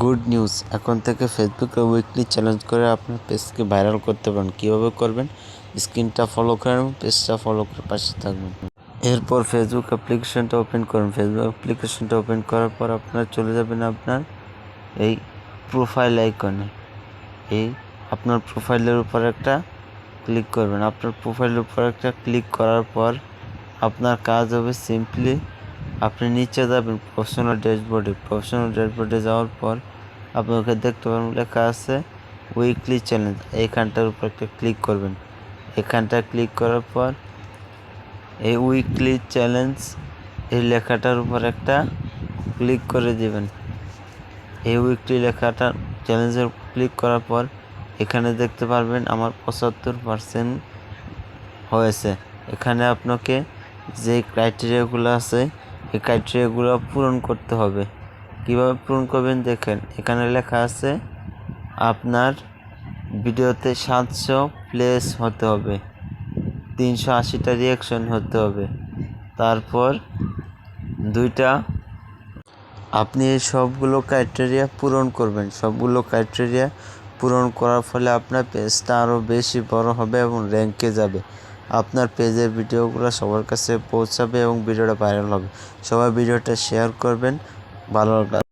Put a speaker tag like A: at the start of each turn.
A: Good news. এখন থেকে ফেসবুকে উইকলি চ্যালেঞ্জ করে আপনার পেজকে ভাইরাল করতে পারেন। কীভাবে করবেন? স্ক্রিনটা ফলো করেন পেজটা ফলো করে পাশে থাকবেন। এরপর ফেসবুক অ্যাপ্লিকেশনটা ওপেন করুন। ফেসবুক অ্যাপ্লিকেশনটা ওপেন করার পর আপনার চলে যাবেন আপনার এই প্রোফাইল আইকনে এই আপনার প্রোফাইলের উপর একটা ক্লিক করবেন। আপনার প্রোফাইলের উপর একটা ক্লিক করার পর আপনার কাজ হবে সিম্পলি আপনি নিচে যাবেন প্রফেশনাল ড্যাশবোর্ডে প্রফেশনাল ড্যাশবোর্ডে যাওয়ার পর আপনি ওখানে দেখতে পাবেন লেখা আছে উইকলি চ্যালেঞ্জ এইখানটার উপর একটা ক্লিক করবেন। এখানটা ক্লিক করার পর এই উইকলি চ্যালেঞ্জ এই লেখাটার উপর একটা ক্লিক করে দিবেন। এই উইকলি লেখাটা চ্যালেঞ্জের ক্লিক করার পর এখানে দেখতে পারবেন আমার পঁচাত্তর পার্সেন্ট হয়েছে। এখানে আপনাকে যে ক্রাইটেরিয়াগুলো আছে এই ক্রাইটেরিয়াগুলো পূরণ করতে হবে। কীভাবে পূরণ করবেন দেখেন, এখানে লেখা আছে, আপনার ভিডিওতে সাতশো প্লেস হতে হবে, তিনশো আশিটা রিয়াকশন হতে হবে। তারপর দুইটা, আপনি এই সবগুলো ক্রাইটেরিয়া পূরণ করবেন। সবগুলো ক্রাইটেরিয়া পূরণ করার ফলে আপনার পেজটা আরও বেশি বড় হবে এবং র্যাঙ্কে যাবে। আপনার পেজের ভিডিওগুলো সবার কাছে পৌঁছাবে এবং ভিডিওটা ভাইরাল হবে। সবাই ভিডিওটা শেয়ার করবেন। ভালো লাগবে